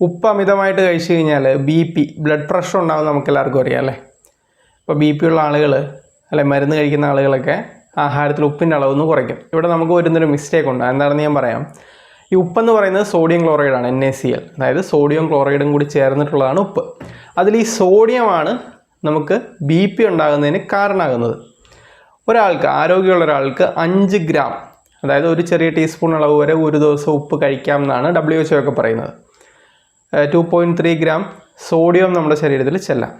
ഉപ്പ് അമിതമായിട്ട് കഴിച്ചു കഴിഞ്ഞാൽ ബി പി ബ്ലഡ് പ്രഷർ ഉണ്ടാവും നമുക്ക് എല്ലാവർക്കും അറിയാം അല്ലേ? ഇപ്പോൾ ബി പി ഉള്ള ആളുകൾ അല്ലെ മരുന്ന് കഴിക്കുന്ന ആളുകളൊക്കെ ആഹാരത്തിൽ ഉപ്പിന്റെ അളവൊന്ന് കുറയ്ക്കും. ഇവിടെ നമുക്ക് വരുന്നൊരു മിസ്റ്റേക്ക് ഉണ്ട്. എന്താണെന്ന് ഞാൻ പറയാം. ഈ ഉപ്പെന്ന് പറയുന്നത് സോഡിയം ക്ലോറൈഡാണ് എൻ എ സി എൽ അതായത് സോഡിയം ക്ലോറൈഡും കൂടി ചേർന്നിട്ടുള്ളതാണ് ഉപ്പ്. അതിൽ ഈ സോഡിയമാണ് നമുക്ക് ബി പി ഉണ്ടാകുന്നതിന് കാരണമാകുന്നത്. ഒരാൾക്ക് ആരോഗ്യമുള്ള ഒരാൾക്ക് അഞ്ച് ഗ്രാം അതായത് ഒരു ചെറിയ ടീസ്പൂൺ അളവ് വരെ ഒരു ദിവസം ഉപ്പ് കഴിക്കാം എന്നാണ് ഡബ്ല്യു എച്ച് ഒക്കെ പറയുന്നത്. Two point three gram sodium നമ്മുടെ ശരീരത്തിൽ ചെല്ലാം.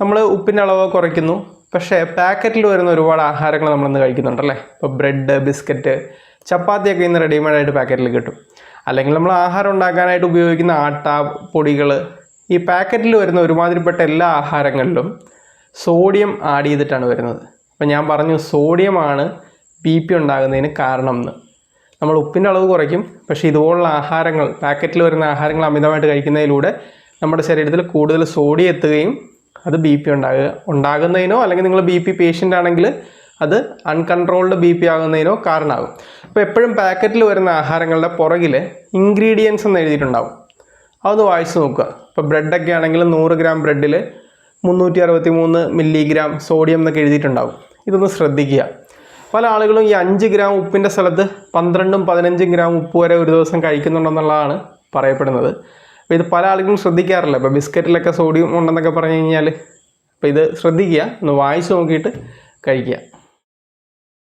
നമ്മൾ ഉപ്പിന്റെ അളവ് കുറയ്ക്കുന്നു. പക്ഷേ പാക്കറ്റിൽ വരുന്ന ഒരുപാട് ആഹാരങ്ങൾ നമ്മളിന്ന് കഴിക്കുന്നുണ്ടല്ലേ? ഇപ്പോൾ ബ്രെഡ് ബിസ്ക്കറ്റ് ചപ്പാത്തിയൊക്കെ ഇന്ന് റെഡിമെയ്ഡായിട്ട് പാക്കറ്റിൽ കിട്ടും. അല്ലെങ്കിൽ നമ്മൾ ആഹാരം ഉണ്ടാക്കാനായിട്ട് ഉപയോഗിക്കുന്ന ആട്ട പൊടികൾ ഈ പാക്കറ്റിൽ വരുന്ന ഒരുമാതിരിപ്പെട്ട എല്ലാ ആഹാരങ്ങളിലും സോഡിയം ആഡ് ചെയ്തിട്ടാണ് വരുന്നത്. അപ്പോൾ ഞാൻ പറഞ്ഞു സോഡിയമാണ് ബി പി ഉണ്ടാകുന്നതിന് കാരണം എന്ന് നമ്മൾ ഉപ്പിന്റെ അളവ് കുറയ്ക്കും. പക്ഷേ ഇതുപോലുള്ള ആഹാരങ്ങൾ പാക്കറ്റിൽ വരുന്ന ആഹാരങ്ങൾ അമിതമായിട്ട് കഴിക്കുന്നതിലൂടെ നമ്മുടെ ശരീരത്തിൽ കൂടുതൽ സോഡിയം എത്തുകയും അത് ബി പി ഉണ്ടാകുക. ഉണ്ടാകുന്നതിനോ അല്ലെങ്കിൽ നിങ്ങൾ ബി പി പേഷ്യന്റ് ആണെങ്കിൽ അത് അൺകൺട്രോൾഡ് ബി പി ആകുന്നതിനോ കാരണമാകും. അപ്പോൾ എപ്പോഴും പാക്കറ്റിൽ വരുന്ന ആഹാരങ്ങളുടെ പുറകിൽ ഇൻഗ്രീഡിയൻസ് എന്ന് എഴുതിയിട്ടുണ്ടാകും അതൊന്ന് വായിച്ച് നോക്കുക. ഇപ്പോൾ ബ്രെഡൊക്കെ ആണെങ്കിൽ നൂറ് ഗ്രാം ബ്രെഡിൽ മുന്നൂറ്റി അറുപത്തി മൂന്ന് മില്ലിഗ്രാം സോഡിയം എന്നൊക്കെ എഴുതിയിട്ടുണ്ടാകും ഇതൊന്ന് ശ്രദ്ധിക്കുക. പല ആളുകളും ഈ അഞ്ച് ഗ്രാം ഉപ്പിന്റെ സ്ഥലത്ത് പന്ത്രണ്ടും പതിനഞ്ചും ഗ്രാം ഉപ്പ് വരെ ഒരു ദിവസം കഴിക്കുന്നുണ്ടെന്നുള്ളതാണ് പറയപ്പെടുന്നത്. അപ്പോൾ ഇത് പല ആളുകളും ശ്രദ്ധിക്കാറില്ല. ഇപ്പോൾ ബിസ്ക്കറ്റിലൊക്കെ സോഡിയം ഉണ്ടെന്നൊക്കെ പറഞ്ഞു കഴിഞ്ഞാൽ അപ്പോൾ ഇത് ശ്രദ്ധിക്കുക ഒന്ന് വായിച്ച് നോക്കിയിട്ട് കഴിക്കുക.